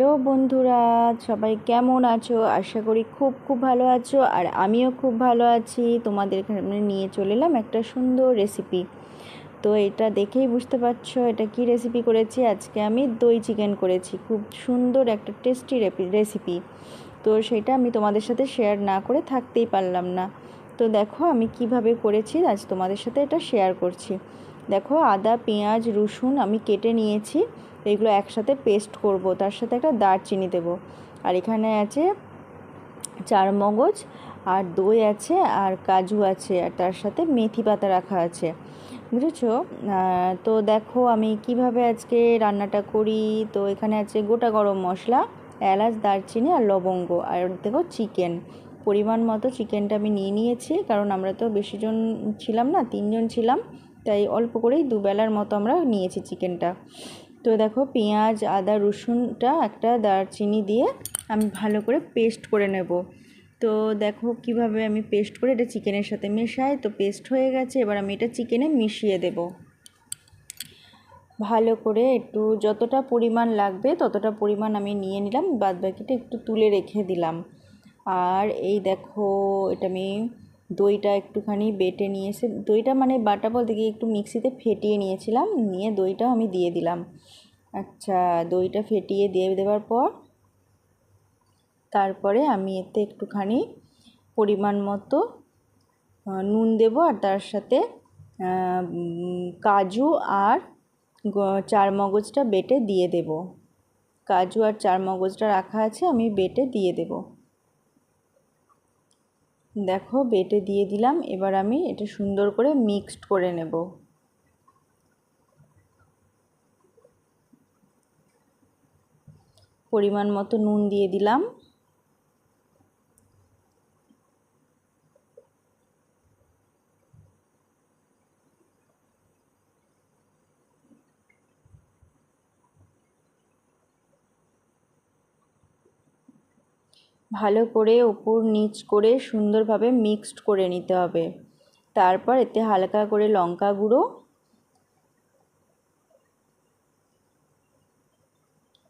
Hello বন্ধুরা, সবাই কেমন আছো? আশা করি খুব খুব ভালো আছো, আর আমিও খুব ভালো আছি। তোমাদের এখানে নিয়ে চলে এলাম একটা সুন্দর রেসিপি তো এটা দেখেই বুঝতে পারছ এটা কি রেসিপি করেছি? আজকে আমি দই চিকেন করেছি, খুব সুন্দর একটা টেস্টি রেসিপি তো সেটা আমি তোমাদের সাথে শেয়ার না করে থাকতেই পারলাম না। তো দেখো আমি কীভাবে করেছি, আজ তোমাদের সাথে এটা শেয়ার করছি। দেখো আদা, পেঁয়াজ, রসুন আমি কেটে নিয়েছি। এগুলো একসাথে পেস্ট করব। তার সাথে একটা দারচিনি দেব। আর এখানে আছে চার মগজ, আর দই আছে, আর কাজু আছে, আর তার সাথে মেথি পাতা রাখা আছে। বুঝেছ? তো দেখো আমি কীভাবে আজকে রান্নাটা করি। তো এখানে আছে গোটা গরম মশলা, এলাচ, দারচিনি, আর লবঙ্গ। আর দেখো চিকেন। পরিমাণ মতো চিকেনটা আমি নিয়ে নিয়েছি, কারণ আমরা তো বেশিজন ছিলাম না, তিনজন ছিলাম, তাই অল্প করেই দুবেলার মতো আমরা নিয়েছি চিকেনটা। তো দেখো পেঁয়াজ, আদা, রসুনটা একটা দারচিনি দিয়ে আমি ভালো করে পেস্ট করে নেব। তো দেখো কীভাবে আমি পেস্ট করে, এটা চিকেনের সাথে মেশাই, তো পেস্ট হয়ে গেছে, এবার আমি এটা চিকেনে মিশিয়ে দেব। ভালো করে একটু যতটা পরিমাণ লাগবে, ততটা পরিমাণ আমি নিয়ে নিলাম বাদ বাকিটা একটু তুলে রেখে দিলাম। আর এই দেখো, এটা আমি দইটা একটুখানি বেটে নিয়ে এসে দইটা মানে বাটা বলতে গিয়ে একটু মিক্সিতে ফেটিয়ে নিয়েছিলাম, নিয়ে দইটাও আমি দিয়ে দিলাম। আচ্ছা দইটা ফেটিয়ে দিয়ে দেওয়ার পর তারপরে আমি এতে একটুখানি পরিমাণ মতো নুন দেব আর তার সাথে কাজু আর চার মগজটা বেটে দিয়ে দেব। কাজু আর চার মগজটা রাখা আছে, আমি বেটে দিয়ে দেবো। দেখো, বেটে দিয়ে দিলাম। এবার আমি এটা সুন্দর করে মিক্সড করে নেব। পরিমাণ মতো নুন দিয়ে দিলাম। ভালো করে ওপর নিচ করে সুন্দরভাবে মিক্সড করে নিতে হবে। তারপর এতে হালকা করে লঙ্কা গুঁড়ো।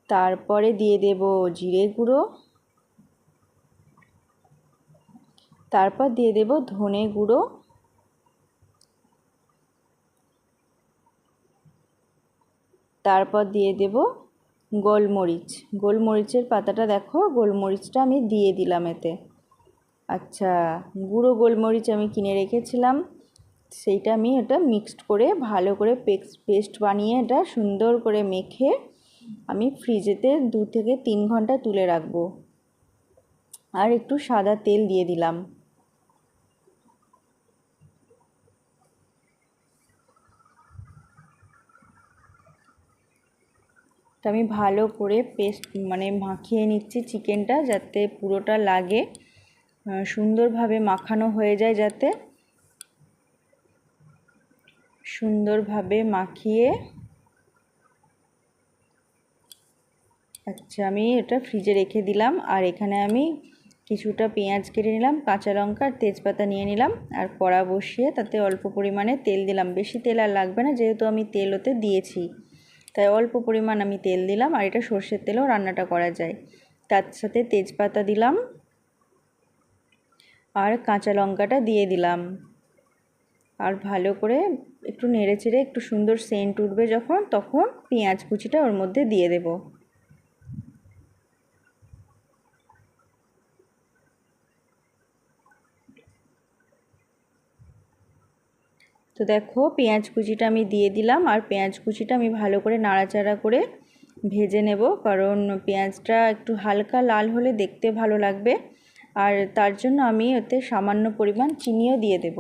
তারপরে দিয়ে দেব জিরে গুঁড়ো। তারপর দিয়ে দেব ধনে গুঁড়ো। তারপর দিয়ে দেব গোলমরিচ। গোলমরিচের পাতাটা দেখো, গোলমরিচটা আমি দিয়ে দিলাম এতে। আচ্ছা গুঁড়ো গোলমরিচ আমি কিনে রেখেছিলাম। সেইটা আমি এটা মিক্সড করে, ভালো করে পেস্ট বানিয়ে এটা সুন্দর করে মেখে আমি ফ্রিজেতে দু থেকে তিন ঘণ্টা তুলে রাখব। আর একটু সাদা তেল দিয়ে দিলাম। তো আমি ভালো করে পেস্ট মানে মাখিয়ে নিচ্ছি চিকেনটা যাতে পুরোটা লাগে। সুন্দরভাবে মাখানো হয়ে যায় যাতে। সুন্দরভাবে মাখিয়ে আচ্ছা আমি এটা ফ্রিজে রেখে দিলাম। আর এখানে আমি কিছুটা পেঁয়াজ কেটে নিলাম, কাঁচা লঙ্কা আর তেজপাতা নিয়ে নিলাম। আর কড়া বসিয়ে তাতে অল্প পরিমাণে তেল দিলাম। বেশি তেল আর লাগবে না, যেহেতু আমি তেল ওতে দিয়েছি। তাই অল্প পরিমাণ আমি তেল দিলাম আর এটা সর্ষের তেলেও রান্নাটা করা যায়। তার সাথে তেজপাতা দিলাম। আর কাঁচা লঙ্কাটা দিয়ে দিলাম। আর ভালো করে একটু নেড়ে চেড়ে একটু সুন্দর সেন্ট উঠবে যখন, তখন পেঁয়াজ কুচিটা ওর মধ্যে দিয়ে দেবো। তো দেখো পেঁয়াজ কুচিটা আমি দিয়ে দিলাম আর পেঁয়াজ কুচিটা আমি ভালো করে নাড়াচাড়া করে ভেজে নেব কারণ পেঁয়াজটা একটু হালকা লাল হলে দেখতে ভালো লাগবে। আর তার জন্য আমি ওতে সামান্য পরিমাণ চিনিও দিয়ে দেব।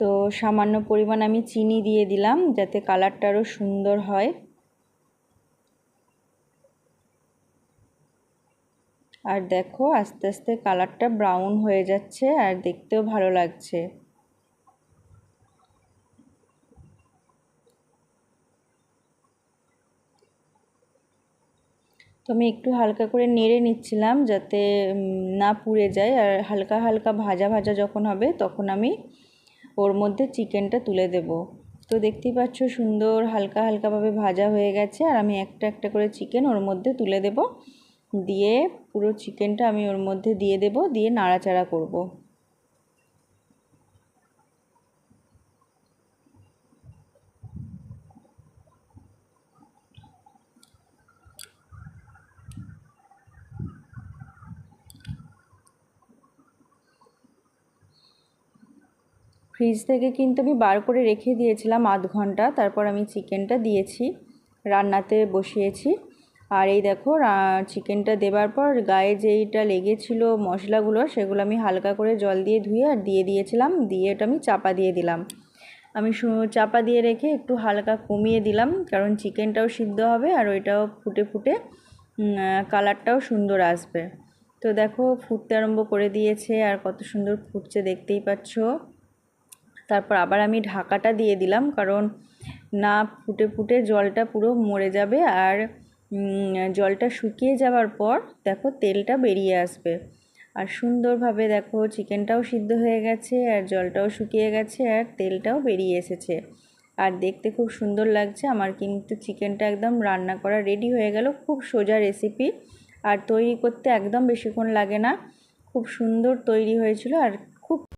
তো সামান্য পরিমাণ আমি চিনি দিয়ে দিলাম যাতে কালারটা আরও সুন্দর হয়। আর দেখো আস্তে আস্তে কালারটা ব্রাউন হয়ে যাচ্ছে আর দেখতেও ভালো লাগছে। তো আমি একটু হালকা করে নেড়ে নিচ্ছিলাম যাতে না পুড়ে যায়। আর হালকা হালকা ভাজা ভাজা যখন হবে তখন আমি ওর মধ্যে চিকেনটা তুলে দেব। তো দেখতেই পাচ্ছ সুন্দর হালকা হালকাভাবে ভাজা হয়ে গেছে। আর আমি একটা একটা করে চিকেন ওর মধ্যে তুলে দেব। দিয়ে পুরো চিকেনটা আমি ওর মধ্যে দিয়ে দেব, দিয়ে নাড়াচাড়া করব। ফ্রিজ থেকে কিন্তু আমি বার করে রেখে দিয়েছিলাম আধ ঘণ্টা, তারপর আমি চিকেনটা দিয়েছি, রান্নাতে বসিয়েছি। আর এই দেখো চিকেনটা দেবার পর গায়ে যেইটা লেগেছিল মশলাগুলো, সেগুলো আমি হালকা করে জল দিয়ে ধুয়ে আর দিয়ে দিয়েছিলাম, দিয়ে এটা আমি চাপা দিয়ে দিলাম। আমি চাপা দিয়ে রেখে একটু হালকা কমিয়ে দিলাম, কারণ চিকেনটাও সিদ্ধ হবে আর ওইটাও ফুটে ফুটে কালারটাও সুন্দর আসবে। তো দেখো, ফুটতে আরম্ভ করে দিয়েছে আর কত সুন্দর ফুটছে, দেখতেই পাচ্ছ। তারপর আবার আমি ঢাকাটা দিয়ে দিলাম, কারণ না ফুটে ফুটে জলটা পুরো মরে যাবে আর জলটা শুকিয়ে যাওয়ার পর দেখো তেলটা বেরিয়ে আসবে। আর সুন্দরভাবে দেখো চিকেনটাও সিদ্ধ হয়ে গেছে, আর জলটাও শুকিয়ে গেছে, আর তেলটাও বেরিয়ে এসেছে। আর দেখতে খুব সুন্দর লাগছে, আমার কিন্তু চিকেনটা একদম রান্না করা রেডি হয়ে গেল, খুব সোজা রেসিপি আর তৈরি করতে একদম বেশিক্ষণ লাগে না, খুব সুন্দর তৈরি হয়েছিল, আর খুব